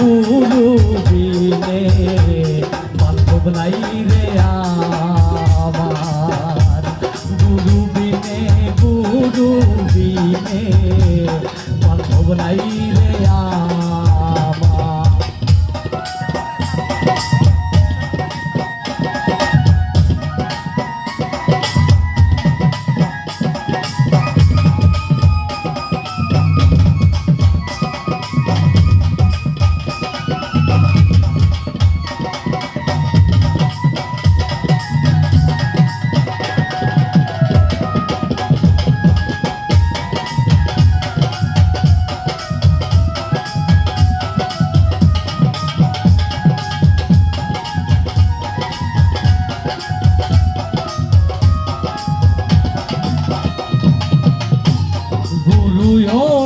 গুরু বিনে বান্ধব নাই রে আমার। গুরু বিনে গুরু বিনে বান্ধব নাই রে 哦呦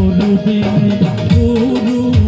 গুরুদেব গুরু